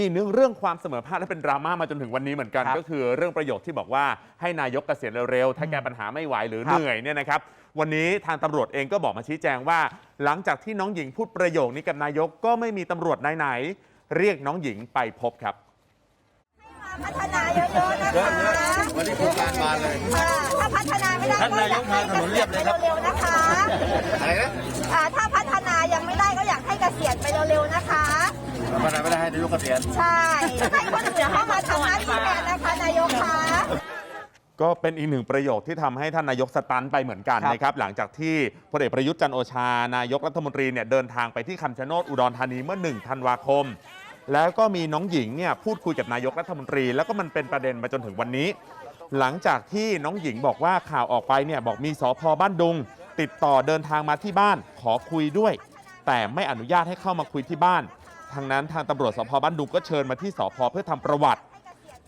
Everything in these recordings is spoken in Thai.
มีหนึ่งเรื่องความเสมอภาคและเป็นดราม่ามาจนถึงวันนี้เหมือนกัน ครับก็คือเรื่องประโยคที่บอกว่าให้นายกเกษียณเร็วๆ ถ้าแก้ปัญหาไม่ไหวหรือครับเหนื่อยเนี่ยนะครับ วันนี้ทางตำรวจเองก็บอกมาชี้แจงว่า หลังจากที่น้องหญิงพูดประโยคนี้กับนายกก็ไม่มีตำรวจนายไหน เรียกน้องหญิงไปพบครับ พัฒนาเยอะๆนะคะวันนี้โครงการมาเลยค่ะถ้าพัฒนาไม่ได้ท่านนายกมาถนนเรียบเลยครับ เร็วๆนะคะ นาไม่ได้ให้นายกเกษียณใช่ให้คนอื่นเข้ามาทำหน้าที่แทนนะคะนายกคะก็เป็นอีกหนึ่งประโยคที่ทำให้ท่านนายกสตันไปเหมือนกันครับนะครับหลังจากที่พลเอกประยุทธ์จันทร์โอชานายกรัฐมนตรีเนี่ยเดินทางไปที่คำชะโนดอุดรธานีเมื่อ1ธันวาคม แล้วก็มีน้องหญิงเนี่ยพูดคุยกับนายกรัฐมนตรี แล้วก็มันเป็นประเด็นมาจนถึงวันนี้ หลังจากที่น้องหญิงบอกว่าข่าวออกไปเนี่ยบอกมีสพบ้านดุง ติดต่อเดินทางมาที่บ้านขอคุยด้วย แต่ไม่อนุญาตให้เข้ามาคุยที่บ้าน ทางนั้นทางตำรวจสพบ้านดุงก็เชิญมาที่สพเพื่อทำประวัติ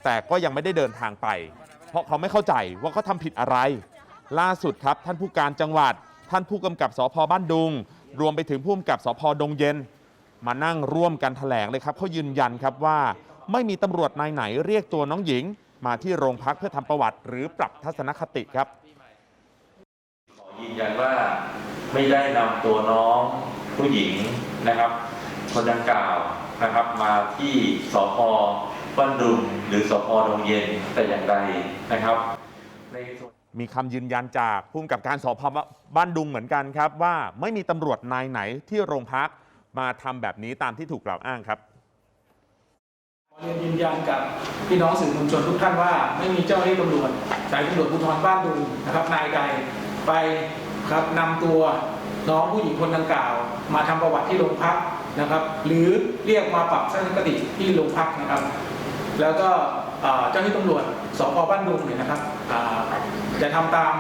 แต่ก็ยังไม่ได้เดินทางไป เพราะเขาไม่เข้าใจว่าเขาทำผิดอะไร ล่าสุดครับท่านผู้การจังหวัด ท่านผู้กำกับสพบ้านดุง รวมไปถึงผู้กำกับสพดงเย็น มานั่งร่วมกันแถลงเลยครับเขายืนยันครับว่า ไม่มีตำรวจนายไหนเรียกตัวน้องหญิง มาที่โรงพักเพื่อทำประวัติหรือปรับทัศนคติครับ ขอยืนยันว่าไม่ได้นำตัวน้องผู้หญิงนะครับ คนดังกล่าวนะครับมาที่สพบ้านดุงหรือสพดงเย็นแต่อย่างใดนะครับในส่วน มีคำยืนยันจากผู้กำกับการสพบ้านดุงเหมือนกันครับ ว่าไม่มีตำรวจนายไหนที่โรงพักมาทำแบบนี้ตามที่ถูกกล่าวอ้างครับ ขอเรียนยืนยันกับพี่น้องสื่อมวลชนทุกท่านว่า ไม่มีเจ้าหน้าที่ตำรวจสายตำรวจภูธรบ้านดุงนะครับนายใดไปครับนำตัวน้องผู้หญิงคนดังกล่าว มาทำประวัติที่โรงพัก นะครับ หรือเรียกมาปรับทัศนคติที่โรงพักนะครับ แล้วก็เจ้าหน้าที่ตำรวจสพบ้านดุงเนี่ยนะครับจะทำตาม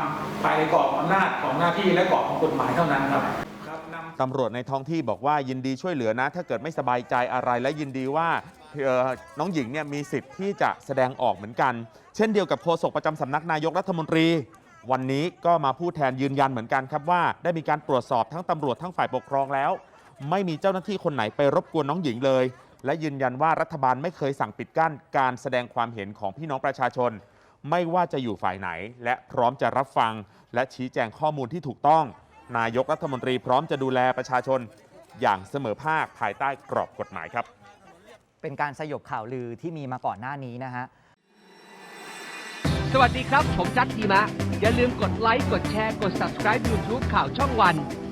ภายในกรอบอำนาจของหน้าที่และกรอบของกฎหมายเท่านั้นครับตำรวจในท้องที่บอกว่ายินดีช่วยเหลือนะ ถ้าเกิดไม่สบายใจอะไรและยินดีว่าเอ่อน้องหญิงเนี่ยมีสิทธิ์ที่จะแสดงออกเหมือนกัน เช่นเดียวกับโฆษกประจำสำนักนายกรัฐมนตรี วันนี้ก็มาพูดแทนยืนยันเหมือนกันครับว่า ได้มีการตรวจสอบทั้งตำรวจทั้งฝ่ายปกครองแล้ว ไม่มีเจ้าหน้าที่คนไหนไปรบกวนน้องหญิงเลย และยืนยันว่ารัฐบาลไม่เคยสั่งปิดกั้นการแสดงความเห็นของพี่น้องประชาชน ไม่ว่าจะอยู่ฝ่ายไหน และพร้อมจะรับฟัง และชี้แจงข้อมูลที่ถูกต้อง นายกรัฐมนตรีพร้อมจะดูแลประชาชน อย่างเสมอภาคภายใต้กรอบกฎหมายครับ เป็นการสยบข่าวลือที่มีมาก่อนหน้านี้นะฮะ สวัสดีครับ ผมจัดทีมะ อย่าลืมกดไลค์ กดแชร์ กด subscribe YouTube ข่าวช่องวัน